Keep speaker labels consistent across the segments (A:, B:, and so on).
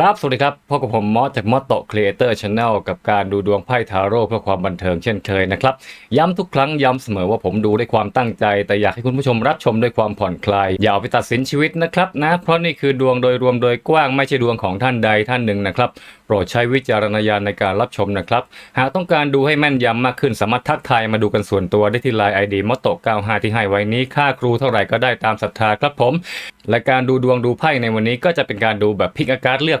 A: ครับ สวัสดีครับพบกับผมมอสจากมอสโตครีเอเตอร์ชาแนลกับการดูดวงไพ่ทาโร่เพื่อความบันเทิงเช่นเคยนะครับ ย้ำทุกครั้งย้ำเสมอว่าผมดูด้วยความตั้งใจ แต่อยากให้คุณผู้ชมรับชมด้วยความผ่อนคลาย อย่าเอาไปตัดสินชีวิตนะครับนะ เพราะนี่คือดวงโดยรวมโดยกว้างไม่ใช่ดวงของท่านใดท่านหนึ่งนะครับ โปรดใช้วิจารณญาณในการรับชมนะครับ หากต้องการดูให้แม่นยำมากขึ้นสามารถทักทายมาดูกันส่วนตัวได้ที่ไลน์ไอดีมอตโต95ที่ให้ไว้นี้ค่าครูเท่าไหร่ก็ได้ตามศรัทธาครับผม และการดูดวงดูไพ่ในวันนี้ก็จะเป็นการดูแบบพิกอาการเลือก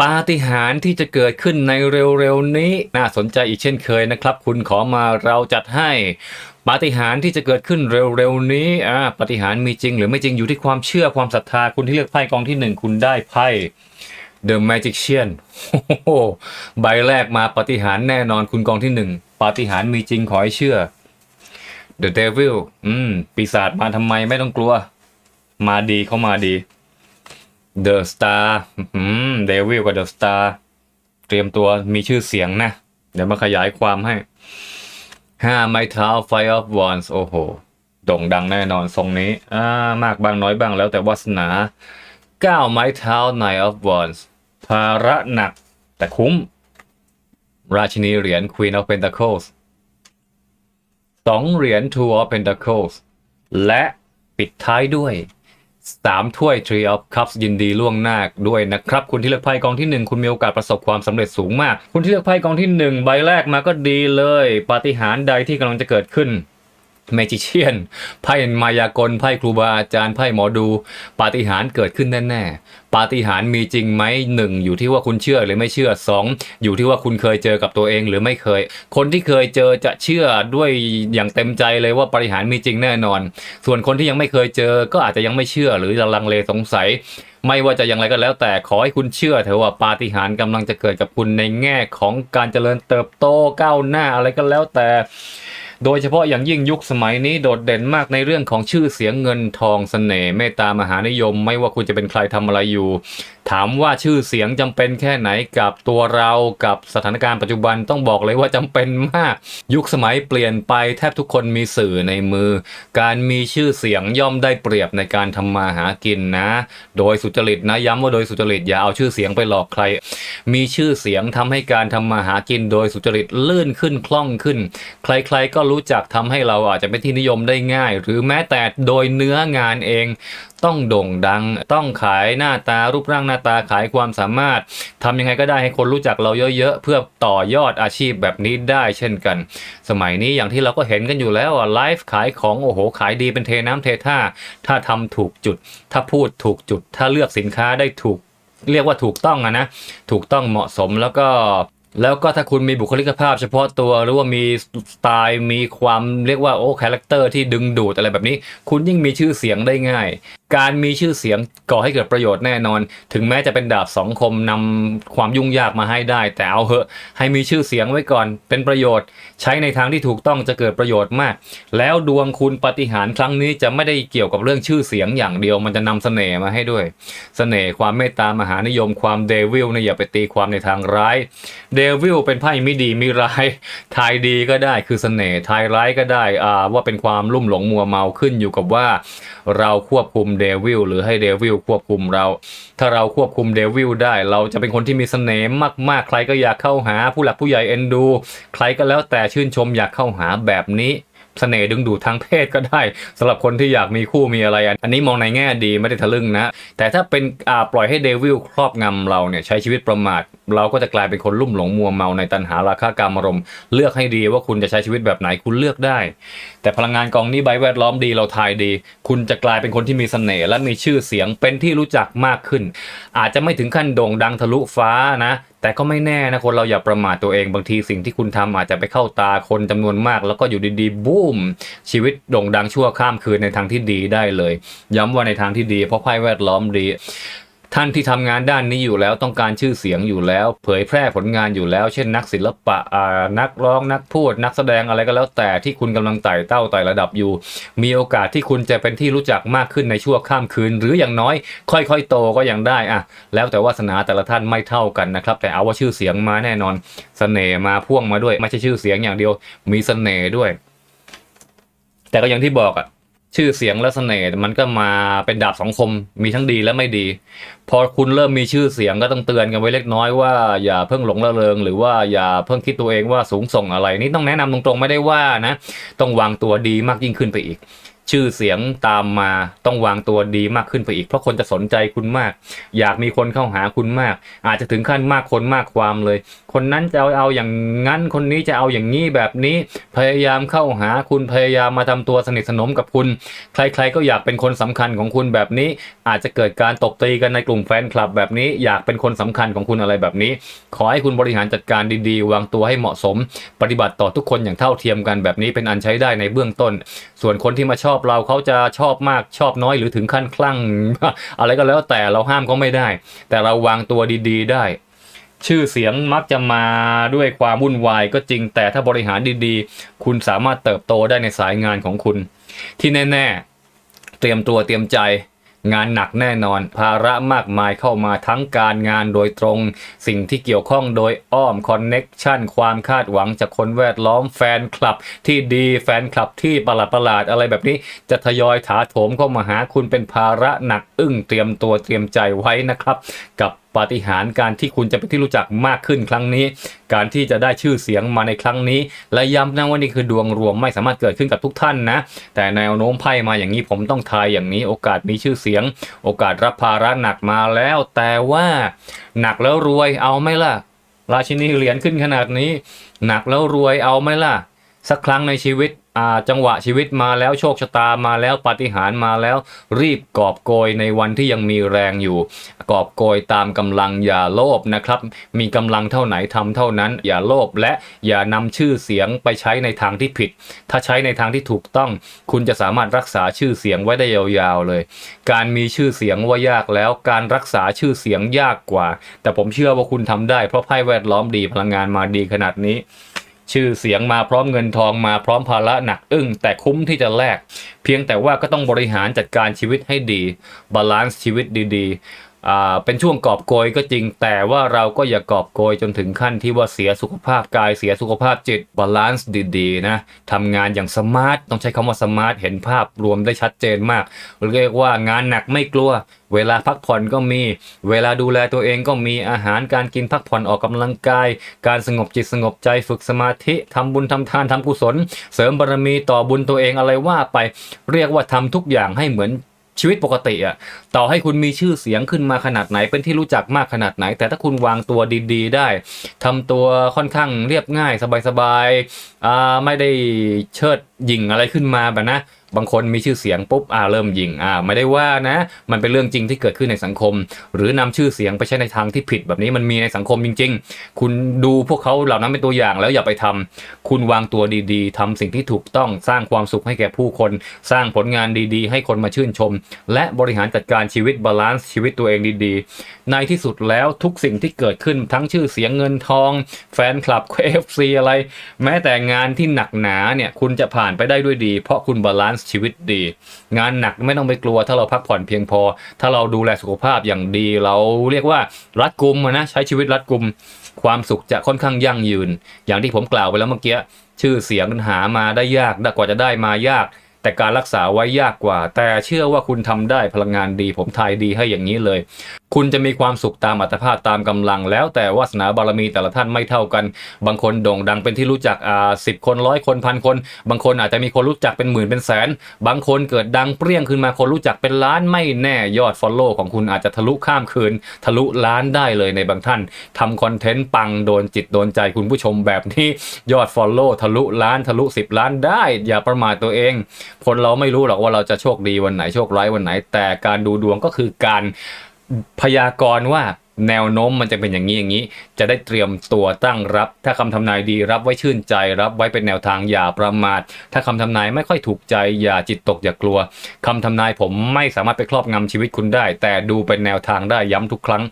A: ปาฏิหาริย์ที่จะเกิดขึ้นในเร็วๆนี้ น่าสนใจอีกเช่นเคยนะครับ คุณขอมาเราจัดให้ปาฏิหาริย์ที่จะเกิดขึ้นเร็วๆนี้อ่าปาฏิหาริย์มีจริง หรือไม่จริงอยู่ที่ความเชื่อความศรัทธาคุณที่เลือกไพ่กองที่หนึ่งคุณได้ไพ่ The Magician โหใบแรกมาปาฏิหาริย์แน่นอนคุณกองที่หนึ่งปาฏิหาริย์มีจริงขอให้เชื่อ The Devil อืมปีศาจมาทำไมไม่ต้องกลัว มาดีเขามาดี The Star อืม Devil กับ The Star เตรียมตัวมีชื่อเสียงนะ เดี๋ยวมาขยายความให้ห้าไม้เท้า Fire of Wands โอ้โหโด่งดังแน่นอนทรงนี้อ่ามากบางน้อยบ้างแล้วแต่วาสนาเก้าไม้เท้า Knight of Wands ภาระหนักแต่คุ้ม ราชินีเหรียญ Queen of Pentacles สองเหรียญ Two of Pentacles และปิดท้ายด้วย สามถ้วย Tree of Cups ยินดีล่วงหน้าด้วยนะครับ คุณที่เลือกไพ่กองที่หนึ่งคุณมีโอกาสประสบความสำเร็จสูงมาก คุณที่เลือกไพ่กองที่หนึ่งใบแรกมาก็ดีเลยปาฏิหาริย์ใดที่กำลังจะเกิดขึ้นเมจิเชียนไพ่มายากลไพ่ครูบาอาจารย์ไพ่หมอดู ปาฏิหาริย์เกิดขึ้นแน่ๆ ปาฏิหาริย์มีจริงไหมหนึ่งอยู่ที่ว่าคุณเชื่อหรือไม่เชื่อสองอยู่ที่ว่าคุณเคยเจอกับตัวเองหรือไม่เคย คนที่เคยเจอจะเชื่อด้วยอย่างเต็มใจเลยว่าปาฏิหาริย์มีจริงแน่นอน ส่วนคนที่ยังไม่เคยเจอก็อาจจะยังไม่เชื่อหรือลังเลสงสัย ไม่ว่าจะอย่างไรก็แล้วแต่ขอให้คุณเชื่อเถอะว่าปาฏิหาริย์กำลังจะเกิดกับคุณในแง่ของการเจริญเติบโตก้าวหน้าอะไรก็แล้วแต่ โดยเฉพาะอย่างยิ่งยุคสมัยนี้โดดเด่นมากในเรื่องของชื่อเสียงเงินทองเสน่ห์เมตตามหานิยม ไม่ว่าคุณจะเป็นใครทำอะไรอยู่ถามว่าชื่อเสียงจำเป็นแค่ไหนกับตัวเรากับสถานการณ์ปัจจุบันต้องบอกเลยว่าจำเป็นมาก ยุคสมัยเปลี่ยนไปแทบทุกคนมีสื่อในมือ การมีชื่อเสียงย่อมได้เปรียบในการทำมาหากินนะ โดยสุจริตนะย้ำว่าโดยสุจริตอย่าเอาชื่อเสียงไปหลอกใคร มีชื่อเสียงทำให้การทำมาหากินโดยสุจริตลื่นขึ้นคล่องขึ้น ใครๆก็รู้จักทำให้เราอาจจะเป็นที่นิยมได้ง่าย หรือแม้แต่โดยเนื้องานเอง ต้องโด่งดัง ต้องขายหน้าตารูปร่างหน้าตาขายความสามารถทำยังไงก็ได้ให้คนรู้จักเราเยอะๆ เพื่อต่อยอดอาชีพแบบนี้ได้เช่นกัน สมัยนี้อย่างที่เราก็เห็นกันอยู่แล้วอะไลฟ์ขายของโอ้โหขายดีเป็นเทน้ำเทท่า ถ้าทำถูกจุด ถ้าพูดถูกจุด ถ้าเลือกสินค้าได้ถูกเรียกว่าถูกต้องอะนะ ถูกต้องเหมาะสมแล้วก็ แล้วก็ถ้าคุณมีบุคลิกภาพเฉพาะตัวหรือว่ามีสไตล์มีความเรียกว่าโอ้คาแรคเตอร์ที่ดึงดูดอะไรแบบนี้ คุณยิ่งมีชื่อเสียงได้ง่าย การมีชื่อเสียงก่อให้เกิดประโยชน์แน่นอน ถึงแม้จะเป็นดาบสองคมนำความยุ่งยากมาให้ได้ แต่เอาเหอะ ให้มีชื่อเสียงไว้ก่อน เป็นประโยชน์ ใช้ในทางที่ถูกต้องจะเกิดประโยชน์มาก แล้วดวงคุณปฏิหารครั้งนี้จะไม่ได้เกี่ยวกับเรื่องชื่อเสียงอย่างเดียว มันจะนำเสน่ห์มาให้ด้วย เสน่ห์ความเมตตามหานิยมความเดวิลเนี่ยอย่าไปตีความในทางร้ายเดวิลเป็นไพ่ไม่ดีมิร้ายทายดีก็ได้คือเสน่ห์ทายร้ายก็ได้อ่าว่าเป็นความลุ่มหลงมัวเมาขึ้นอยู่กับว่า เราควบคุมเดวิลหรือให้เดวิลควบคุมเรา ถ้าเราควบคุมเดวิลได้ เราจะเป็นคนที่มีเสน่ห์มากๆ ใครก็อยากเข้าหาผู้หลักผู้ใหญ่เอ็นดู ใครก็แล้วแต่ชื่นชมอยากเข้าหาแบบนี้ เสน่ห์ดึงดูดทางเพศก็ได้สำหรับคนที่อยากมีคู่มีอะไร อันนี้มองในแง่ดีไม่ได้ทะลึ่งนะ แต่ถ้าเป็นปล่อยให้เดวิลครอบงำเราเนี่ยใช้ชีวิตประมาท เราก็จะกลายเป็นคนลุ่มหลงมัวเมาในตัณหาราคะกามารมณ์เลือกให้ดีว่าคุณจะใช้ชีวิตแบบไหนคุณเลือกได้ แต่พลังงานกองนี้ใบแวดล้อมดีเราทายดี คุณจะกลายเป็นคนที่มีเสน่ห์และมีชื่อเสียงเป็นที่รู้จักมากขึ้น อาจจะไม่ถึงขั้นโด่งดังทะลุฟ้านะ แต่ก็ไม่แน่นะคนเราอย่าประมาทตัวเองบางทีสิ่งที่คุณทำอาจจะไปเข้าตาคนจำนวนมาก แล้วก็อยู่ดีๆบูมชีวิตโด่งดังชั่วข้ามคืนในทางที่ดีได้เลย ย้ำว่าในทางที่ดี เพราะไพ่แวดล้อมดี ท่านที่ทำงานด้านนี้อยู่แล้วต้องการชื่อเสียงอยู่แล้ว เผยแพร่ผลงานอยู่แล้ว เช่นนักศิลปะอ่านักร้องนักพูด นักแสดงอะไรก็แล้ว แต่ที่คุณกำลังไต่เต้าไต่ระดับอยู่ มีโอกาสที่คุณจะเป็นที่รู้จักมากขึ้นในชั่วข้ามคืน หรืออย่างน้อย ค่อยๆ โตก็ยังได้อะแล้วแต่วาสนาแต่ละท่านไม่เท่ากันนะครับ แต่เอาว่าชื่อเสียงมาแน่นอนเสน่ห์มาพ่วงมาด้วย ไม่ใช่ชื่อเสียงอย่างเดียว มีเสน่ห์ด้วย แต่ก็อย่างที่บอกอะ ชื่อเสียงและเสน่ห์มันก็มาเป็นดาบสองคมมีทั้งดีและไม่ดี พอคุณเริ่มมีชื่อเสียงก็ต้องเตือนกันไว้เล็กน้อยว่าอย่าเพิ่งหลงระเริง หรือว่าอย่าเพิ่งคิดตัวเองว่าสูงส่งอะไร นี่ต้องแนะนำตรงๆไม่ได้ว่านะ ต้องวางตัวดีมากยิ่งขึ้นไปอีก ชื่อเสียงตามมาต้องวางตัวดีมากขึ้นไปอีก เพราะคนจะสนใจคุณมาก อยากมีคนเข้าหาคุณมาก อาจจะถึงขั้นมากคนมากความเลย คนนั้นจะเอาเอาอย่างงั้นคนนี้จะเอาอย่างนี้แบบนี้พยายามเข้าหาคุณพยายามมาทำตัวสนิทสนมกับคุณ ใครๆก็อยากเป็นคนสำคัญของคุณแบบนี้ อาจจะเกิดการตบตีกันในกลุ่มแฟนคลับแบบนี้ อยากเป็นคนสำคัญของคุณอะไรแบบนี้ ขอให้คุณบริหารจัดการดีๆ วางตัวให้เหมาะสม ปฏิบัติต่อทุกคนอย่างเท่าเทียมกันแบบนี้เป็นอันใช้ได้ในเบื้องต้น ส่วนคนที่มาชอบเราเขาจะชอบมากชอบน้อยหรือถึงขั้นคลั่ง อะไรก็แล้วแต่เราห้ามเขาไม่ได้ แต่เราวางตัวดีๆ ได้ ชื่อเสียงมักจะมาด้วยความวุ่นวายก็จริงแต่ถ้าบริหารดีๆ คุณสามารถเติบโตได้ในสายงานของคุณ ที่แน่ ๆ เตรียมตัวเตรียมใจ งานหนักแน่นอน ภาระมากมายเข้ามาทั้งการงานโดยตรง สิ่งที่เกี่ยวข้องโดยอ้อมคอนเน็กชันความคาดหวังจากคนแวดล้อมแฟนคลับ ที่ดีแฟนคลับที่ประหลาดประหลาดๆอะไรแบบนี้ จะทยอยถาโถมเข้ามาหาคุณเป็นภาระหนักอึ้งเตรียมตัวเตรียมใจไว้นะครับ กับ ปาฏิหาริย์การที่คุณจะเป็นที่รู้จักมากขึ้นครั้งนี้ การที่จะได้ชื่อเสียงมาในครั้งนี้ และย้ำนะว่านี่คือดวงรวมไม่สามารถเกิดขึ้นกับทุกท่านนะ แต่แนวโน้มไพ่มาอย่างนี้ผมต้องทายอย่างนี้ โอกาสมีชื่อเสียง โอกาสรับภาระหนักมาแล้ว แต่ว่าหนักแล้วรวยเอาไหมล่ะ ราชินีเหรียญขึ้นขนาดนี้ หนักแล้วรวยเอาไหมล่ะ สักครั้งในชีวิต จังหวะชีวิตมาแล้วโชคชะตามาแล้วปาฏิหาริย์มาแล้วรีบกอบโกยในวันที่ยังมีแรงอยู่ กอบโกยตามกำลังอย่าโลภนะครับ มีกำลังเท่าไหนทำเท่านั้น อย่าโลภและอย่านำชื่อเสียงไปใช้ในทางที่ผิด ถ้าใช้ในทางที่ถูกต้อง คุณจะสามารถรักษาชื่อเสียงไว้ได้ยาวๆเลย การมีชื่อเสียงว่ายากแล้วการรักษาชื่อเสียงยากกว่า แต่ผมเชื่อว่าคุณทำได้เพราะไพ่แวดล้อมดีพลังงานมาดีขนาดนี้ ชื่อเสียงมาพร้อมเงินทองมาพร้อมภาระหนักอึ้งแต่คุ้มที่จะแลก เพียงแต่ว่าก็ต้องบริหารจัดการชีวิตให้ดี บาลานซ์ชีวิตดีๆ เป็นช่วงกอบโกยก็จริง แต่ว่าเราก็อย่ากอบโกยจนถึงขั้นที่ว่าเสียสุขภาพกายเสียสุขภาพจิตบาลานซ์ดีๆนะทำงานอย่างสมาร์ทต้องใช้คำว่าสมาร์ทเห็นภาพรวมได้ชัดเจนมาก เรียกว่างานหนักไม่กลัว เวลาพักผ่อนก็มี เวลาดูแลตัวเองก็มีอาหารการกินพักผ่อนออกกำลังกาย การสงบจิตสงบใจฝึกสมาธิทำบุญทำทานทำกุศล เสริมบารมีต่อบุญตัวเองอะไรว่าไป เรียกว่าทำทุกอย่างให้เหมือน ชีวิตปกติอะต่อให้คุณมีชื่อเสียงขึ้นมาขนาดไหนเป็นที่รู้จักมากขนาดไหน แต่ถ้าคุณวางตัวดี ๆ ได้ทำตัวค่อนข้างเรียบง่ายสบายๆไม่ได้เชิดหยิ่งอะไรขึ้นมาแบบนะ บางคนมีชื่อเสียงปุ๊บอ่าเริ่มยิงอ่าไม่ได้ว่านะ มันเป็นเรื่องจริงที่เกิดขึ้นในสังคม หรือนำชื่อเสียงไปใช้ในทางที่ผิดแบบนี้มันมีในสังคมจริง ๆ คุณดูพวกเขาเหล่านั้นเป็นตัวอย่างแล้วอย่าไปทำคุณวางตัวดีๆทำสิ่งที่ถูกต้องสร้างความสุขให้แก่ผู้คน สร้างผลงานดีๆ ให้คนมาชื่นชม และบริหารจัดการชีวิตบาลานซ์ชีวิตตัวเองดีๆ ในที่สุดแล้วทุกสิ่งที่เกิดขึ้นทั้งชื่อเสียงเงินทอง แฟนคลับ KFC อะไร แม้แต่งานที่หนักหนาเนี่ยคุณจะผ่านไปได้ด้วยดี เพราะคุณบาลานซ์ชีวิตดี งานหนักไม่ต้องไปกลัว ถ้าเราพักผ่อนเพียงพอ ถ้าเราดูแลสุขภาพอย่างดี เราเรียกว่ารัดกุมนะใช้ชีวิตรัดกุม ความสุขจะค่อนข้างยั่งยืน อย่างที่ผมกล่าวไปแล้วเมื่อกี้ชื่อเสียงหามาได้ยากกว่าจะได้มายาก แต่การรักษาไว้ยากกว่า แต่เชื่อว่าคุณทำได้พลังงานดี ผมทายดีให้อย่างนี้เลย คุณจะมีความสุขตามอัตภาพตามกำลัง แล้วแต่วาสนาบารมีแต่ละท่านไม่เท่ากัน บางคนโด่งดังเป็นที่รู้จักอ่าสิบคนร้อยคนพันคน บางคนอาจจะมีคนรู้จักเป็นหมื่นเป็นแสน บางคนเกิดดังเปรี้ยงขึ้นมาคนรู้จักเป็นล้านไม่แน่ยอดฟอลโล่ของคุณอาจจะทะลุข้ามคืน ทะลุล้านได้เลยในบางท่านทำคอนเทนต์ปังโดนจิตโดนใจคุณผู้ชมแบบนี้ยอดฟอลโล่ทะลุล้านทะลุ 10 ล้านได้ อย่าประมาทตัวเอง คนเราไม่รู้หรอกว่าเราจะโชคดีวันไหนโชคร้ายวันไหน แต่การดูดวงก็คือการ พยากรณ์ว่าแนวโน้มมันจะเป็นอย่างนี้อย่างนี้ จะได้เตรียมตัวตั้งรับ ถ้าคำทำนายดีรับไว้ชื่นใจ รับไว้เป็นแนวทางอย่าประมาท ถ้าคำทำนายไม่ค่อยถูกใจ อย่าจิตตกอย่ากลัวคำทำนายผมไม่สามารถไปครอบงำชีวิตคุณได้ แต่ดูเป็นแนวทางได้ย้ำทุกครั้ง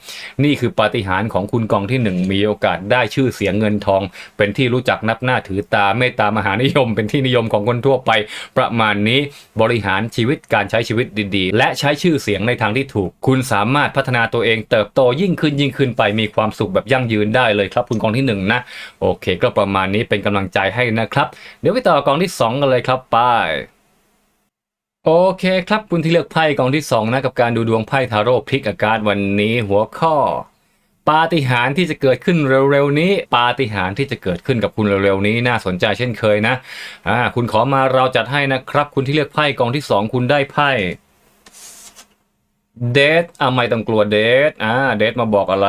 A: นี่คือปาฏิหาริย์ของคุณกองที่หนึ่งมีโอกาสได้ชื่อเสียงเงินทอง เป็นที่รู้จักนับหน้าถือตาเมตตามหานิยม เป็นที่นิยมของคนทั่วไป ประมาณนี้บริหารชีวิตการใช้ชีวิตดีๆ และใช้ชื่อเสียงในทางที่ถูก คุณสามารถพัฒนาตัวเองเติบโตยิ่งขึ้นยิ่งขึ้นไปมีความสุขแบบยั่งยืนได้เลยครับคุณกองที่หนึ่งนะโอเค ก็ประมาณนี้เป็นกำลังใจให้นะครับ เดี๋ยวไปต่อกองที่สองกันเลยครับไปโอเคครับคุณที่เลือกไพ่กองที่สองนะกับการดูดวงไพ่ทาโร่พลิกอาการวันนี้หัวข้อปาฏิหาริย์ที่จะเกิดขึ้นเร็วๆนี้ ปาฏิหาริย์ที่จะเกิดขึ้นกับคุณเร็วๆนี้น่าสนใจเช่นเคยนะอ่าคุณขอมาเราจัดให้นะครับ คุณที่เลือกไพ่กองที่สองคุณได้ไพ่เดทอ่าไม่ต้องกลัวเดทอ่าเดทมาบอกอะไร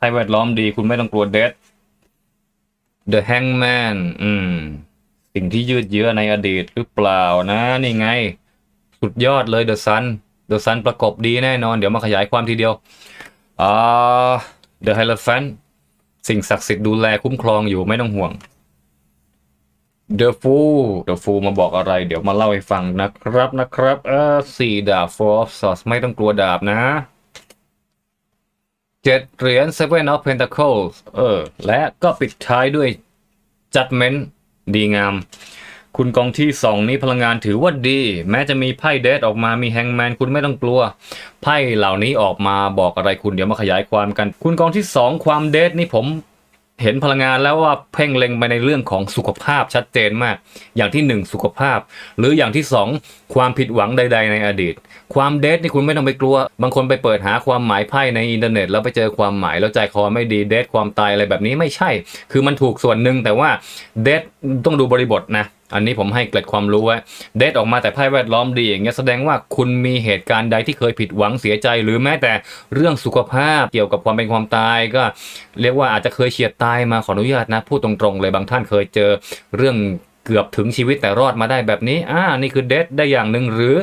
A: ไพ่แวดล้อมดีคุณไม่ต้องกลัวเดท The Hangman อืม สิ่งที่ยืดเยื้อในอดีตหรือเปล่านะ นี่ไง สุดยอดเลย The Sun The Sun ประกบดีแน่นอน เดี๋ยวมาขยายความทีเดียวอ่า The Hierophant สิ่งศักดิ์สิทธิ์ดูแลคุ้มครองอยู่ไม่ต้องห่วง The Fool The Fool มาบอกอะไร เดี๋ยวมาเล่าให้ฟังนะครับนะครับ เออสี่ดาบ Four of Swords ไม่ต้องกลัวดาบนะ เจ็ดเหรียญ Seven of Pentacles เออ และก็ปิดท้ายด้วย Judgment ดีงาม คุณกองที่สองนี้พลังงานถือว่าดี แม้จะมีไพ่เดทออกมามีแฮงแมนคุณไม่ต้องกลัว ไพ่เหล่านี้ออกมาบอกอะไรคุณเดี๋ยวมาขยายความกัน คุณกองที่สองความเดทนี่ผม เห็นพลังงานแล้วว่าเพ่งเล็งไปในเรื่องของสุขภาพชัดเจนมาก อย่างที่หนึ่งสุขภาพ หรืออย่างที่สองความผิดหวังใด ๆ ในอดีต ความเดทนี่คุณไม่ต้องไปกลัว บางคนไปเปิดหาความหมายไพ่ในอินเทอร์เน็ต แล้วไปเจอความหมายแล้วใจคอไม่ดีเดทความตายอะไรแบบนี้ไม่ใช่ คือมันถูกส่วนหนึ่งแต่ว่าเดทต้องดูบริบทนะ อันนี้ผมให้เกร็ดความรู้ไว้เดทออกมาแต่ไพ่แวดล้อมดีอย่างเงี้ยแสดงว่าคุณมีเหตุการณ์ใดที่เคยผิดหวังเสียใจ หรือแม้แต่เรื่องสุขภาพเกี่ยวกับความเป็นความตายก็ เรียกว่าอาจจะเคยเฉียดตายมาขออนุญาตนะพูดตรงๆเลยบางท่านเคยเจอเรื่องเกือบถึงชีวิตแต่รอดมาได้แบบนี้อ่านี่คือเดทได้อย่างหนึ่งหรือ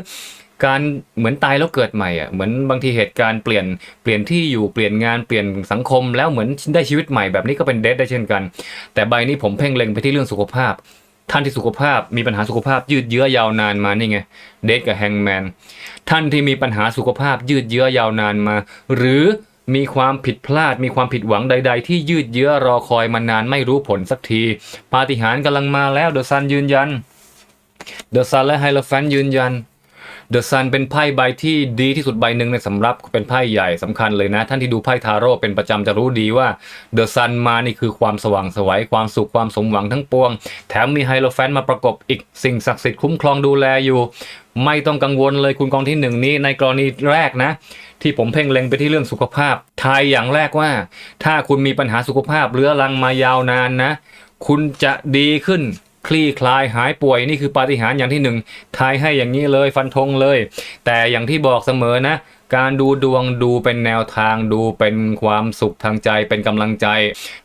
A: การเหมือนตายแล้วเกิดใหม่อะเหมือนบางทีเหตุการณ์เปลี่ยนเปลี่ยนที่อยู่เปลี่ยนงานเปลี่ยนสังคมแล้วเหมือนได้ชีวิตใหม่แบบนี้ก็เป็นเดทได้เช่นกัน แต่ใบนี้ผมเพ่งเล็งไปที่เรื่องสุขภาพ ท่านที่สุขภาพมีปัญหาสุขภาพยืดเยื้อยาวนานมานี่ไงเดทกับแฮงแมนท่านที่มีปัญหาสุขภาพยืดเยื้อยาวนานมา หรือมีความผิดพลาด มีความผิดหวังใด ๆ ที่ยืดเยื้อรอคอยมานานไม่รู้ผลสักที ปาฏิหาริย์กำลังมาแล้วเดอะซันยืนยันเดอะซันและไฮโลแฟนยืนยัน เดอะซันเป็นไพ่ใบที่ดีที่สุดใบหนึ่งในสำรับเป็นไพ่ใหญ่สำคัญเลยนะ ท่านที่ดูไพ่ทาโร่เป็นประจำจะรู้ดีว่าเดอะซันมานี่คือความสว่างสวัยความสุขความสมหวังทั้งปวง แถมมีไฮโลแฟนมาประกบอีกสิ่งศักดิ์สิทธิ์คุ้มครองดูแลอยู่ ไม่ต้องกังวลเลยคุณกองที่หนึ่งนี้ในกรณีแรกนะ ที่ผมเพ่งเล็งไปที่เรื่องสุขภาพทายอย่างแรกว่า ถ้าคุณมีปัญหาสุขภาพเรื้อรังมายาวนานนะ คุณจะดีขึ้น คลี่คลายหายป่วยนี่คือปาฏิหาริย์อย่างที่หนึ่งทายให้อย่างนี้เลยฟันธงเลย แต่อย่างที่บอกเสมอนะ การดูดวงดูเป็นแนวทางดูเป็นความสุขทางใจเป็นกำลังใจ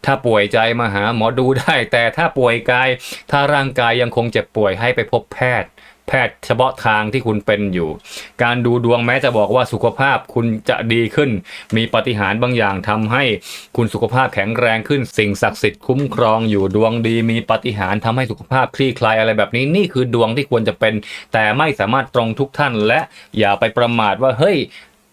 A: ถ้าป่วยใจมาหาหมอดูได้ แต่ถ้าป่วยกาย ถ้าร่างกายยังคงเจ็บป่วยให้ไปพบแพทย์ พทย์เฉพาะทางที่คุณเป็นอยู่ การดูดวงแม้จะบอกว่าสุขภาพคุณจะดีขึ้น มีปาฏิหาริ์บางอย่างทำให้คุณสุขภาพแข็งแรงขึ้น สิ่งศักดิ์สิทธิ์คุ้มครองอยู่ดวงดี มีปาฏิหาริย์ทำให้สุขภาพคลี่คลายอะไรแบบนี้นี่คือดวงที่ควรจะเป็น แต่ไม่สามารถตรงทุกท่านและอย่าไปประมาทว่าเฮ้ย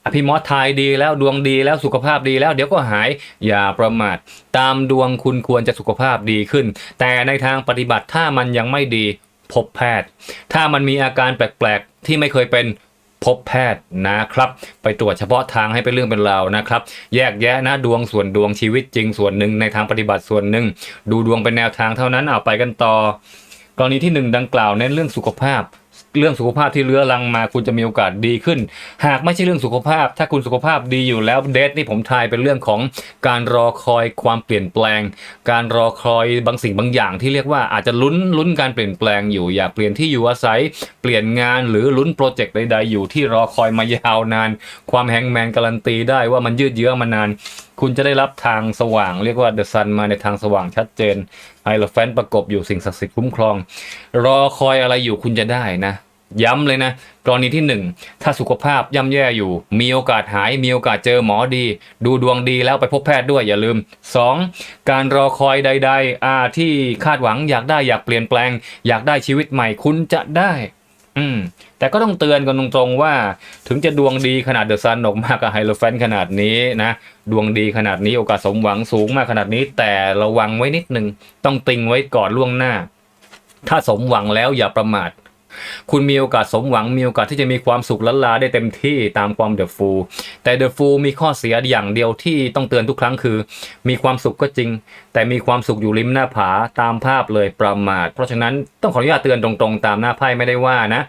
A: อภิมอสทายดีแล้วดวงดีแล้วสุขภาพดีแล้ว เดี๋ยวก็หายอย่าประมาท ตามดวงคุณควรจะสุขภาพดีขึ้น แต่ในทางปฏิบัติถ้ามันยังไม่ดี พบแพทย์ ถ้ามันมีอาการแปลกๆ ที่ไม่เคยเป็นพบแพทย์นะครับ ไปตรวจเฉพาะทางให้เป็นเรื่องเป็นราวนะครับ แยกแยะนะดวงส่วนดวงชีวิตจริงส่วนหนึ่งในทางปฏิบัติส่วนหนึ่ง ดูดวงเป็นแนวทางเท่านั้นเอาไปกันต่อกรณีที่หนึ่งดังกล่าวเน้นเรื่องสุขภาพ เรื่องสุขภาพที่เรื้อรังมา คุณจะมีโอกาสดีขึ้น หากไม่ใช่เรื่องสุขภาพ ถ้าคุณสุขภาพดีอยู่แล้วเดทนี่ผมทายเป็นเรื่องของการรอคอยความเปลี่ยนแปลง การรอคอยบางสิ่งบางอย่างที่เรียกว่าอาจจะลุ้นลุ้นการเปลี่ยนแปลงอยู่อยากเปลี่ยนที่อยู่อาศัย เปลี่ยนงานหรือลุ้นโปรเจกต์ใดๆอยู่ที่รอคอยมายาวนาน ความแฮงแมนการันตีได้ว่ามันยืดเยื้อมานาน คุณจะได้รับทางสว่าง เรียกว่าเดอะซันมาในทางสว่างชัดเจนไฮโลแฟนประกบอยู่สิ่งศักดิ์สิทธิ์คุ้มครอง รอคอยอะไรอยู่คุณจะได้นะย้ำเลยนะกรณีที่ 1 ถ้าสุขภาพย่ำแย่อยู่ มีโอกาสหาย มีโอกาสเจอหมอดี ดูดวงดีแล้วไปพบแพทย์ด้วยอย่าลืม 2. การรอคอยใด ๆ อ่าที่คาดหวังอยากได้อยากเปลี่ยนแปลง อยากได้ชีวิตใหม่คุณจะได้ อืม แต่ก็ต้องเตือนกันตรงๆว่า ถึงจะดวงดีขนาดเดอะซันออกมากับไฮโลแฟนขนาดนี้นะ ดวงดีขนาดนี้โอกาสสมหวังสูงมากขนาดนี้ แต่ระวังไว้นิดนึง ต้องติงไว้ก่อนล่วงหน้า ถ้าสมหวังแล้วอย่าประมาท คุณมีโอกาสสมหวังมีโอกาสที่จะมีความสุขล้นลาได้เต็มที่ตามความเดอะฟูลแต่เดอะฟูลมีข้อเสียอย่างเดียวที่ต้องเตือนทุกครั้งคือ มีความสุขก็จริง แต่มีความสุขอยู่ริมหน้าผาตามภาพเลยประมาท เพราะฉะนั้นต้องขออนุญาตเตือนตรงๆ ตามหน้าไพ่ไม่ได้ว่านะ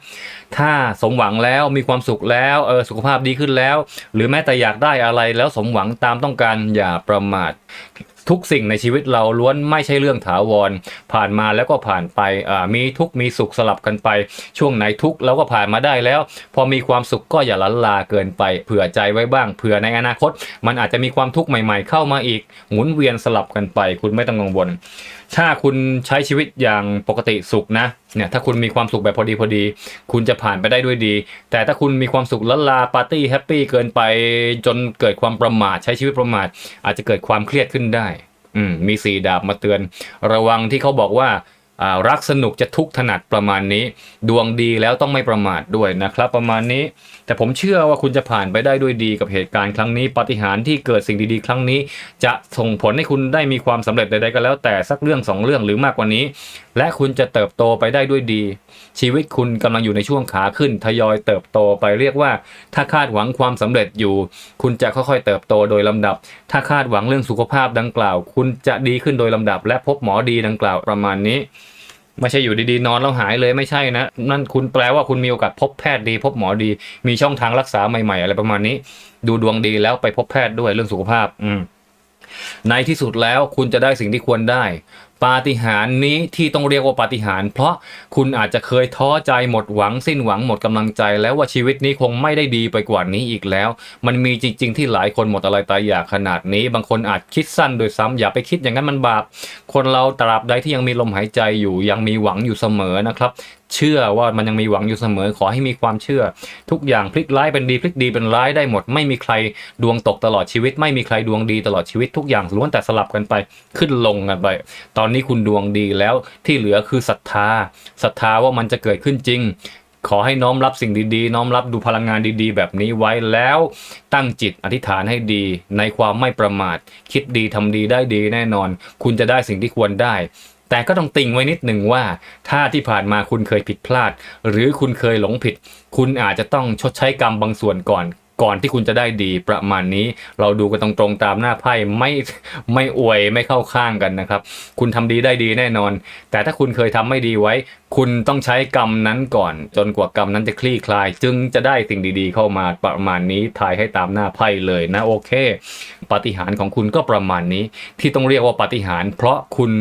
A: ถ้าสมหวังแล้วมีความสุขแล้วเออสุขภาพดีขึ้นแล้ว หรือแม้แต่อยากได้อะไรแล้วสมหวังตามต้องการอย่าประมาททุกสิ่งในชีวิตเราล้วนไม่ใช่เรื่องถาวร ผ่านมาแล้วก็ผ่านไปมีทุกมีสุขสลับกันไป ช่วงไหนทุกเราก็ผ่านมาได้แล้ว พอมีความสุขก็อย่าลันลาเกินไป เผื่อใจไว้บ้างเผื่อในอนาคต มันอาจจะมีความทุกข์ใหม่ ๆ เข้ามาอีก หมุนเวียนสลับกันไป คุณไม่ต้องกังวล ถ้าคุณใช้ชีวิตอย่างปกติสุขนะเนี่ยถ้าคุณมีความสุขแบบพอดีพอดี คุณจะผ่านไปได้ด้วยดี แต่ถ้าคุณมีความสุขละลาปาร์ตี้แฮปปี้เกินไปจนเกิดความประมาทใช้ชีวิตประมาท อาจจะเกิดความเครียดขึ้นได้อืมมีสีดาบมาเตือน ระวังที่เขาบอกว่าอ่ารักสนุกจะทุกข์ถนัดประมาณนี้ ดวงดีแล้วต้องไม่ประมาทด้วยนะครับ ประมาณนี้ แต่ผมเชื่อว่าคุณจะผ่านไปได้ด้วยดีกับเหตุการณ์ครั้งนี้ ปาฏิหาริย์ที่เกิดสิ่งดีๆ ครั้งนี้ จะส่งผลให้คุณได้มีความสำเร็จใดๆก็แล้วแต่สักเรื่องสองเรื่องหรือมากกว่านี้ และคุณจะเติบโตไปได้ด้วยดี ชีวิตคุณกำลังอยู่ในช่วงขาขึ้น ทยอยเติบโตไปเรียกว่า ถ้าคาดหวังความสำเร็จอยู่ คุณจะค่อยๆ เติบโตโดยลำดับ ถ้าคาดหวังเรื่องสุขภาพดังกล่าว คุณจะดีขึ้นโดยลำดับ และพบหมอดีดังกล่าวประมาณนี้ ไม่ใช่อยู่ดีๆ นอนแล้วหายเลยไม่ใช่นะ นั่นคุณแปลว่าคุณมีโอกาสพบแพทย์ดี พบหมอดี มีช่องทางรักษาใหม่ๆ อะไรประมาณนี้ ดูดวงดีแล้วไปพบแพทย์ด้วยเรื่องสุขภาพ อืมในที่สุดแล้วคุณจะได้สิ่งที่ควรได้ ปาฏิหาริย์นี้ที่ต้องเรียกว่าปาฏิหาริย์เพราะคุณอาจจะเคยท้อใจหมดหวังสิ้นหวังหมดกำลังใจ แล้วว่าชีวิตนี้คงไม่ได้ดีไปกว่านี้อีกแล้ว มันมีจริง ๆ ที่หลายคนหมดอะไรตายอยากขนาดนี้ บางคนอาจคิดสั้นโดยซ้ำอย่าไปคิดอย่างนั้นมันบาปคนเราตราบใดที่ยังมีลมหายใจอยู่ยังมีหวังอยู่เสมอนะครับ เชื่อว่ามันยังมีหวังอยู่เสมอขอให้มีความเชื่อ ทุกอย่างพลิกร้ายเป็นดีพลิกดีเป็นร้ายได้หมด ไม่มีใครดวงตกตลอดชีวิต ไม่มีใครดวงดีตลอดชีวิตทุกอย่างล้วนแต่สลับกันไปขึ้นลงกันไป ตอนนี้คุณดวงดีแล้วที่เหลือคือศรัทธาศรัทธาว่ามันจะเกิดขึ้นจริงขอให้น้อมรับสิ่งดีๆ น้อมรับดูพลังงานดีๆ แบบนี้ไว้แล้ว ตั้งจิตอธิษฐานให้ดี ในความไม่ประมาท คิดดีทำดีได้ดีแน่นอน คุณจะได้สิ่งที่ควรได้ แต่ก็ต้องติ่งไว้นิดหนึ่งว่า ถ้าที่ผ่านมาคุณเคยผิดพลาด หรือคุณเคยหลงผิด คุณอาจจะต้องชดใช้กรรมบางส่วนก่อน ก่อนที่คุณจะได้ดีประมาณนี้ เราดูกันตรงๆตามหน้าไพ่ไม่ไม่อวยไม่เข้าข้างกันนะครับ คุณทำดีได้ดีแน่นอน แต่ถ้าคุณเคยทำไม่ดีไว้ คุณต้องใช้กรรมนั้นก่อน จนกว่ากรรมนั้นจะคลี่คลาย จึงจะได้สิ่งดีๆ เข้ามาประมาณนี้ทายให้ตามหน้าไพ่เลยนะโอเคปาฏิหาริย์ของคุณก็ประมาณนี้ ที่ต้องเรียกว่าปาฏิหาริย์เพราะคุณ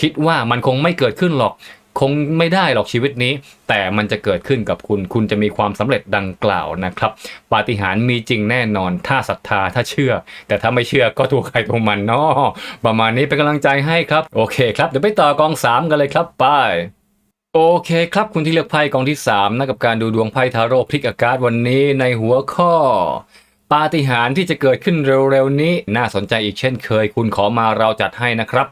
A: คิดว่ามันคงไม่เกิดขึ้นหรอก คงไม่ได้หรอกชีวิตนี้ แต่มันจะเกิดขึ้นกับคุณ คุณจะมีความสำเร็จดังกล่าวนะครับ ปาฏิหาริย์มีจริงแน่นอน ถ้าศรัทธาถ้าเชื่อ แต่ถ้าไม่เชื่อก็ตัวใครตัวมันเนาะประมาณนี้เป็นกำลังใจให้ครับ โอเคครับ เดี๋ยวไปต่อกองสามกันเลยครับไปโอเคครับคุณที่เลือกไพ่กองที่3นะกับการดูดวงไพ่ทาโร่พลิกอากาศวันนี้ในหัวข้อ ปาฏิหาริย์ที่จะเกิดขึ้นเร็วๆนี้ น่าสนใจอีกเช่นเคย คุณขอมาเราจัดให้นะครับ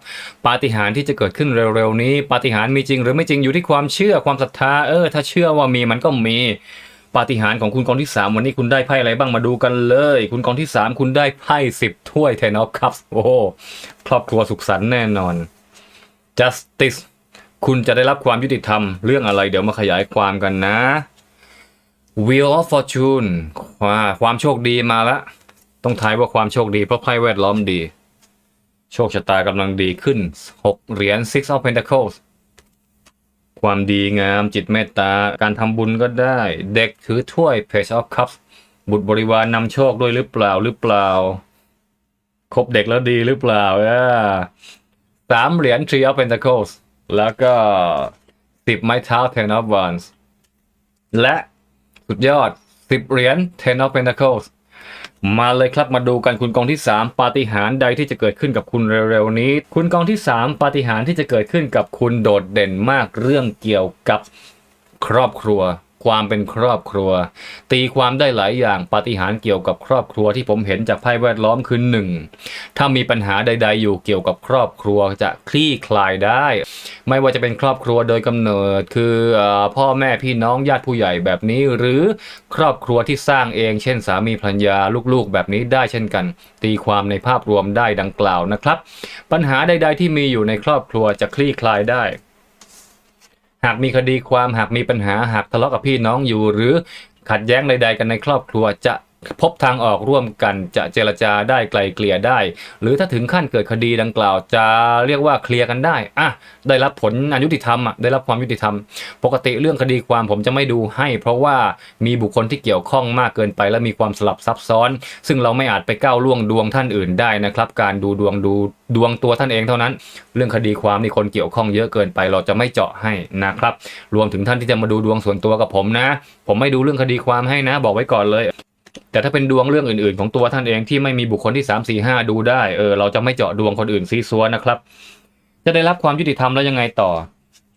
A: ปาฏิหาริย์ที่จะเกิดขึ้นเร็วๆนี้ ปาฏิหาริย์มีจริงหรือไม่จริงอยู่ที่ความเชื่อความศรัทธาเออถ้าเชื่อว่ามีมันก็มีปาฏิหาริย์ของคุณกองที่ 3 วันนี้คุณได้ไพ่อะไรบ้างมาดูกันเลย คุณกองที่ 3 คุณได้ไพ่10 ถ้วย Ten of Cups โอ้ครอบครัวสุขสันต์แน่นอน justice คุณจะได้รับความยุติธรรม เรื่องอะไรเดี๋ยวมาขยายความกันนะ Wheel of Fortune ว่าความโชคดีมาและต้องทายว่าความโชคดีเพราะไพ่แวดล้อมดี โชคชะตากำลังดีขึ้น 6 เหรียญ Six of Pentacles ความดีงามจิตเมตตา การทำบุญก็ได้ เด็กถือถ้วย Page of Cups บุตรบริวารนนำโชคด้วยหรือเปล่าหรือเปล่า คบเด็กแล้วดีหรือเปล่าอ่าสามเหรียญ Three of Pentacles แล้วก็สิบไม้เท้า Ten of Wands และ สุดยอดสิบเหรียญ Ten of Pentacles มาเลยครับมาดูกันคุณกองที่ 3 ปาฏิหาริย์ใดที่จะเกิดขึ้นกับคุณเร็วๆนี้ คุณกองที่ 3 ปาฏิหาริย์ที่จะเกิดขึ้นกับคุณโดดเด่นมากเรื่องเกี่ยวกับครอบครัว ความเป็นครอบครัว ตีความได้หลายอย่างปาฏิหาริย์เกี่ยวกับครอบครัวที่ผมเห็นจากไพ่แวดล้อมคือหนึ่งถ้ามีปัญหาใด ๆ อยู่เกี่ยวกับครอบครัวจะคลี่คลายได้ ไม่ว่าจะเป็นครอบครัวโดยกำเนิด คืออพ่อแม่พี่น้องญาติผู้ใหญ่แบบนี้ หรือครอบครัวที่สร้างเอง เช่น สามีภรรยาลูกๆ แบบนี้ได้เช่นกัน ตีความในภาพรวมได้ดังกล่าวนะครับ ปัญหาใด ๆ ที่มีอยู่ในครอบครัวจะคลี่คลายได้ หากมีคดีความหากมีปัญหาหากทะเลาะกับพี่น้องอยู่ หรือขัดแย้งใด ๆ กันในครอบครัวจะ พบทางออกร่วมกันจะเจรจาได้ไกลเกลี่ยได้ หรือถ้าถึงขั้นเกิดคดีดังกล่าว จะเรียกว่าเคลียร์กันได้อะได้รับผลอยุติธรรมอะได้รับความยุติธรรม ปกติเรื่องคดีความผมจะไม่ดูให้ เพราะว่ามีบุคคลที่เกี่ยวข้องมากเกินไปและมีความสลับซับซ้อน ซึ่งเราไม่อาจไปก้าวล่วงดวงท่านอื่นได้นะครับ การดูดวงดูดวงตัวท่านเองเท่านั้น เรื่องคดีความนี่คนเกี่ยวข้องเยอะเกินไปเราจะไม่เจาะให้นะครับ รวมถึงท่านที่จะมาดูดวงส่วนตัวกับผมนะ ผมไม่ดูเรื่องคดีความให้นะ บอกไว้ก่อนเลย แต่ถ้าเป็นดวงเรื่องอื่น ๆ ของตัวท่านเองที่ไม่มีบุคคลที่ 3 4 5 ดูได้เออเราจะไม่เจาะดวงคนอื่นซีซัวนะครับ จะได้รับความยุติธรรมแล้วยังไงต่อ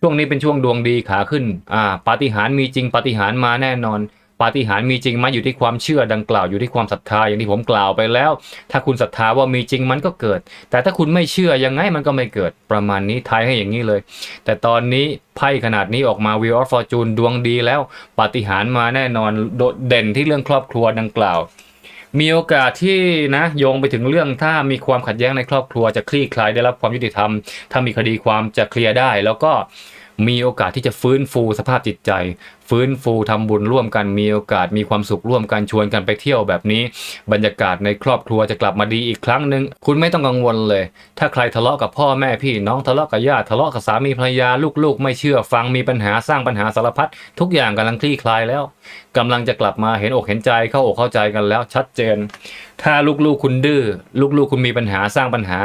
A: ช่วงนี้เป็นช่วงดวงดีขาขึ้น อ่าปาฏิหาริย์มีจริงปาฏิหาริย์มาแน่นอน ปาฏิหาริย์มีจริงไหมอยู่ที่ความเชื่อดังกล่าวอยู่ที่ความศรัทธาอย่างที่ผมกล่าวไปแล้ว ถ้าคุณศรัทธาว่ามีจริงมันก็เกิด แต่ถ้าคุณไม่เชื่อยังไงมันก็ไม่เกิดประมาณนี้ทายให้อย่างนี้เลย แต่ตอนนี้ไพ่ขนาดนี้ออกมา Wheel of Fortune ดวงดีแล้วปาฏิหาริย์มาแน่นอนโดดเด่นที่เรื่องครอบครัวดังกล่าวมีโอกาสที่นะโยงไปถึงเรื่องถ้ามีความขัดแย้งในครอบครัวจะคลี่คลายได้รับความยุติธรรม ถ้ามีคดีความจะเคลียร์ได้ แล้วก็มีโอกาสที่จะฟื้นฟูสภาพจิตใจฟื้นฟูทำบุญร่วมกันมีโอกาสมีความสุขร่วมกันชวนกันไปเที่ยวแบบนี้ บรรยากาศในครอบครัวจะกลับมาดีอีกครั้งหนึ่งคุณไม่ต้องกังวลเลย ถ้าใครทะเลาะกับพ่อแม่พี่น้องทะเลาะกับญาติทะเลาะกับสามีภรรยาลูกๆ ไม่เชื่อฟังมีปัญหาสร้างปัญหาสารพัดทุกอย่างกำลังคลี่คลายแล้วกำลังจะกลับมาเห็นอกเห็นใจเข้าอกเข้าใจกันแล้วชัดเจน ถ้าลูกๆคุณดื้อลูกๆคุณมีปัญหาสร้างปัญหา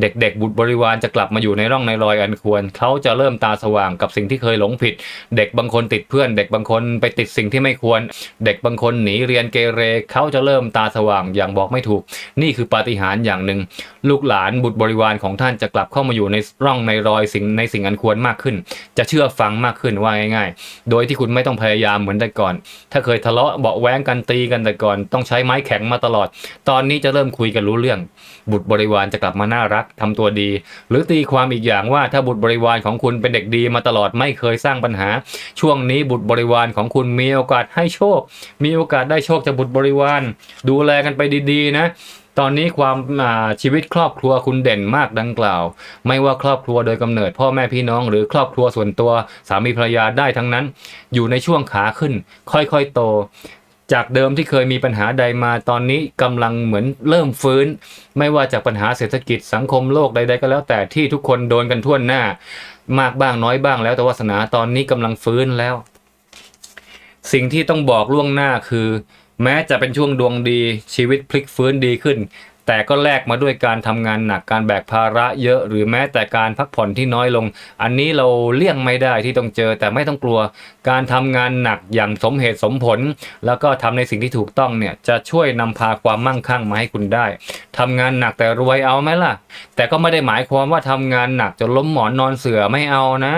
A: เด็กๆบุตรบริวารจะกลับมาอยู่ในร่องในรอยอันควรเขาจะเริ่มตาสว่างกับสิ่งที่เคยหลงผิด เด็กบางคนติดเพื่อนเด็ก็กบางคนไปติดสิ่งที่ไม่ควร เด็กบางคนหนีเรียนเกเรเขาจะเริ่มตาสว่างอย่างบอกไม่ถูก นี่คือปาฏิหาริย์อย่างหนึ่ง ลูกหลานบุตรบริวารของท่านจะกลับเข้ามาอยู่ในร่องในรอยสิ่งในสิ่งอันควรมากขึ้น จะเชื่อฟังมากขึ้นว่าง่าย ๆ โดยที่คุณไม่ต้องพยายามเหมือนแต่ก่อน ถ้าเคยทะเลาะเบาแว้งกันตีกันแต่ก่อน ต้องใช้ไม้แข็งมาตลอด ตอนนี้จะเริ่มคุยกันรู้เรื่อง บุตรบริวารจะกลับมาน่ารักทำตัวดี หรือตีความอีกอย่างว่าถ้าบุตรบริวารของคุณเป็นเด็กดีมาตลอดไม่เคยสร้างปัญหา ช่วงนี้บุตรบริวารของคุณมีโอกาสให้โชค มีโอกาสได้โชคจากบุตรบริวาร ดูแลกันไปดีๆนะตอนนี้ความาชีวิตครอบครัวคุณเด่นมากดังกล่าว ไม่ว่าครอบครัวโดยกำเนิด พ่อแม่พี่น้องหรือครอบครัวส่วนตัวสามีภรรยาได้ทั้งนั้น อยู่ในช่วงขาขึ้น ค่อยๆโต จากเดิมที่เคยมีปัญหาใดมาตอนนี้กำลังเหมือนเริ่มฟื้น ไม่ว่าจากปัญหาเศรษฐกิจสังคมโลกใด ๆ ก็แล้วแต่ที่ทุกคนโดนกันทั่วหน้า มากบ้างน้อยบ้างแล้วแต่วาสนาตอนนี้กำลังฟื้นแล้ว สิ่งที่ต้องบอกล่วงหน้าคือ แม้จะเป็นช่วงดวงดีชีวิตพลิกฟื้นดีขึ้น แต่ก็แลกมาด้วยการทำงานหนักการแบกภาระเยอะ หรือแม้แต่การพักผ่อนที่น้อยลง อันนี้เราเลี่ยงไม่ได้ที่ต้องเจอ แต่ไม่ต้องกลัว การทำงานหนักอย่างสมเหตุสมผล แล้วก็ทำในสิ่งที่ถูกต้องเนี่ยจะช่วยนำพาความมั่งคั่งมาให้คุณได้ทำงานหนักแต่รวยเอาไหมล่ะ แต่ก็ไม่ได้หมายความว่าทำงานหนักจนล้มหมอนนอนเสือไม่เอานะ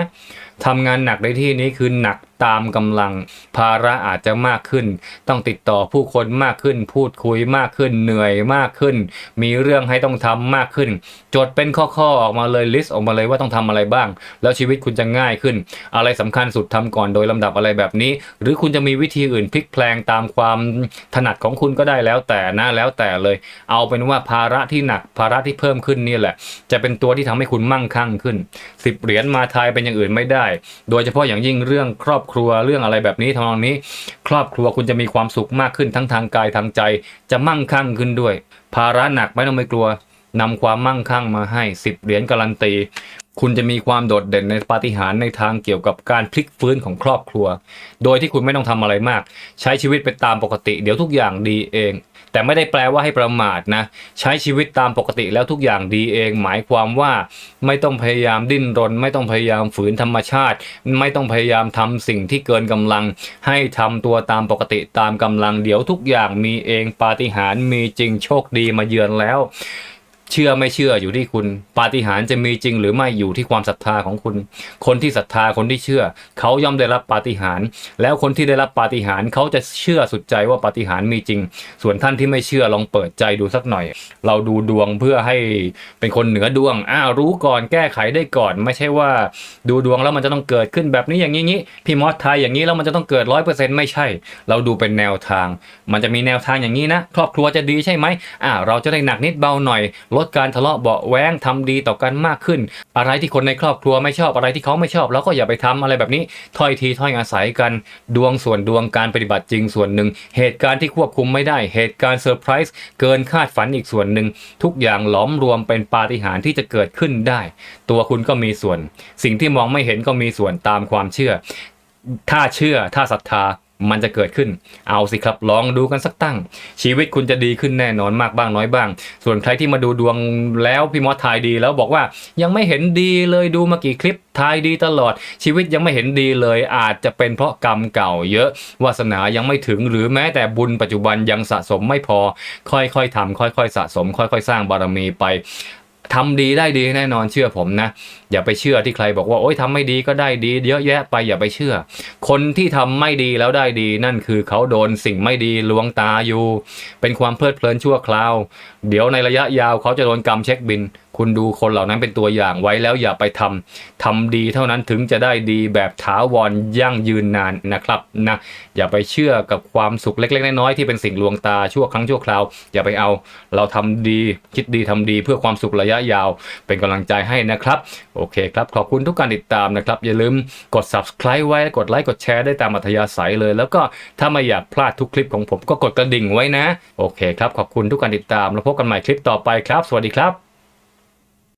A: ทำงานหนักในที่นี้คือหนัก ตามกำลังภาระอาจจะมากขึ้น ต้องติดต่อผู้คนมากขึ้น พูดคุยมากขึ้น เหนื่อยมากขึ้น มีเรื่องให้ต้องทำมากขึ้น จดเป็นข้อๆออกมาเลยลิสต์ออกมาเลยว่าต้องทำอะไรบ้าง แล้วชีวิตคุณจะง่ายขึ้น อะไรสำคัญสุดทำก่อนโดยลำดับอะไรแบบนี้ หรือคุณจะมีวิธีอื่นพลิกแพลงตามความถนัดของคุณก็ได้แล้วแต่นะแล้วแต่เลย เอาเป็นว่าภาระที่หนักภาระที่เพิ่มขึ้นนี่แหละ จะเป็นตัวที่ทำให้คุณมั่งคั่งขึ้นสิบเหรียญมาทายเป็นอย่างอื่นไม่ได้ โดยเฉพาะอย่างยิ่งเรื่องครอบครัวเรื่องอะไรแบบนี้ทำนองนี้ ครอบครัวคุณจะมีความสุขมากขึ้นทั้งทางกายทางใจ จะมั่งคั่งขึ้นด้วย ภาระหนักไม่ต้องไปกลัวนำความมั่งคั่งมาให้สิบเหรียญการันตี คุณจะมีความโดดเด่นในปาฏิหาริย์ในทางเกี่ยวกับการพลิกฟื้นของครอบครัว โดยที่คุณไม่ต้องทำอะไรมาก ใช้ชีวิตไปตามปกติ เดี๋ยวทุกอย่างดีเอง แต่ไม่ได้แปลว่าให้ประมาทนะ ใช้ชีวิตตามปกติแล้วทุกอย่างดีเอง หมายความว่าไม่ต้องพยายามดิ้นรน ไม่ต้องพยายามฝืนธรรมชาติ ไม่ต้องพยายามทำสิ่งที่เกินกำลัง ให้ทำตัวตามปกติตามกำลังเดี๋ยวทุกอย่างมีเองปาฏิหาริย์มีจริงโชคดีมาเยือนแล้ว เชื่อไม่เชื่ออยู่ที่คุณ ปาฏิหาริย์จะมีจริงหรือไม่อยู่ที่ความศรัทธาของคุณ คนที่ศรัทธาคนที่เชื่อ เขาย่อมได้รับปาฏิหาริย์แล้วคนที่ได้รับปาฏิหาริย์เขาจะเชื่อสุดใจว่าปาฏิหาริย์มีจริง ส่วนท่านที่ไม่เชื่อลองเปิดใจดูสักหน่อย เราดูดวงเพื่อให้เป็นคนเหนือดวงอ้าวรู้ก่อนแก้ไขได้ก่อน ไม่ใช่ว่าดูดวงแล้วมันจะต้องเกิดขึ้นแบบนี้อย่างนี้พี่มอสทายอย่างนี้แล้วมันจะต้องเกิดร้อยเปอร์เซ็นต์ไม่ใช่ เราดูเป็นแนวทาง มันจะมีแนวทางอย่างนี้นะ ครอบครัวจะดีใช่ไหมอ่าเราจะได้หนักนิดเบาหน่อยลดการทะเลาะเบาะแว้งทำดีต่อกันมากขึ้น อะไรที่คนในครอบครัวไม่ชอบอะไรที่เขาไม่ชอบเราก็อย่าไปทำอะไรแบบนี้ถ้อยทีถ้อยอาศัยกัน ดวงส่วนดวงการปฏิบัติจริงส่วนหนึ่ง เหตุการณ์ที่ควบคุมไม่ได้ เหตุการณ์เซอร์ไพรส์เกินคาดฝันอีกส่วนหนึ่ง ทุกอย่างหลอมรวมเป็นปาฏิหาริย์ที่จะเกิดขึ้นได้ ตัวคุณก็มีส่วน สิ่งที่มองไม่เห็นก็มีส่วนตามความเชื่อ ถ้าเชื่อถ้าศรัทธา มันจะเกิดขึ้น เอาสิครับลองดูกันสักตั้ง ชีวิตคุณจะดีขึ้นแน่นอนมากบ้างน้อยบ้าง ส่วนใครที่มาดูดวงแล้วพี่มอสทายดีแล้วบอกว่ายังไม่เห็นดีเลยดูมากี่คลิปทายดีตลอด ชีวิตยังไม่เห็นดีเลยอาจจะเป็นเพราะกรรมเก่าเยอะ วาสนายังไม่ถึงหรือแม้แต่บุญปัจจุบันยังสะสมไม่พอ ค่อยๆทำค่อยๆสะสม ค่อยๆ สร้างบารมีไป ทำดีได้ดีแน่นอนเชื่อผมนะ อย่าไปเชื่อที่ใครบอกว่าโอ๊ยทำไม่ดีก็ได้ดี เยอะแยะไปอย่าไปเชื่อ คนที่ทำไม่ดีแล้วได้ดี นั่นคือเขาโดนสิ่งไม่ดีลวงตาอยู่ เป็นความเพลิดเพลินชั่วคราว เดี๋ยวในระยะยาวเขาจะโดนกรรมเช็คบิน คุณดูคนเหล่านั้นเป็นตัวอย่างไว้แล้วอย่าไปทำทำดีเท่านั้นถึงจะได้ดีแบบถาวรยั่งยืนนานนะครับนะอย่าไปเชื่อกับความสุขเล็ก ๆ น้อยๆที่เป็นสิ่งลวงตาชั่วครั้งชั่วคราว อย่าไปเอา เราทำดีคิดดีทำดีเพื่อความสุขระยะยาว เป็นกำลังใจให้นะครับโอเคครับขอบคุณทุกการติดตามนะครับ อย่าลืมกด subscribe ไว้กดไลค์กดแชร์ได้ตามอัธยาศัยเลย แล้วก็ถ้าไม่อยากพลาดทุกคลิปของผมก็กดกระดิ่งไว้นะ โอเคครับ ขอบคุณทุกการติดตาม แล้วพบกันใหม่คลิปต่อไปครับ สวัสดีครับ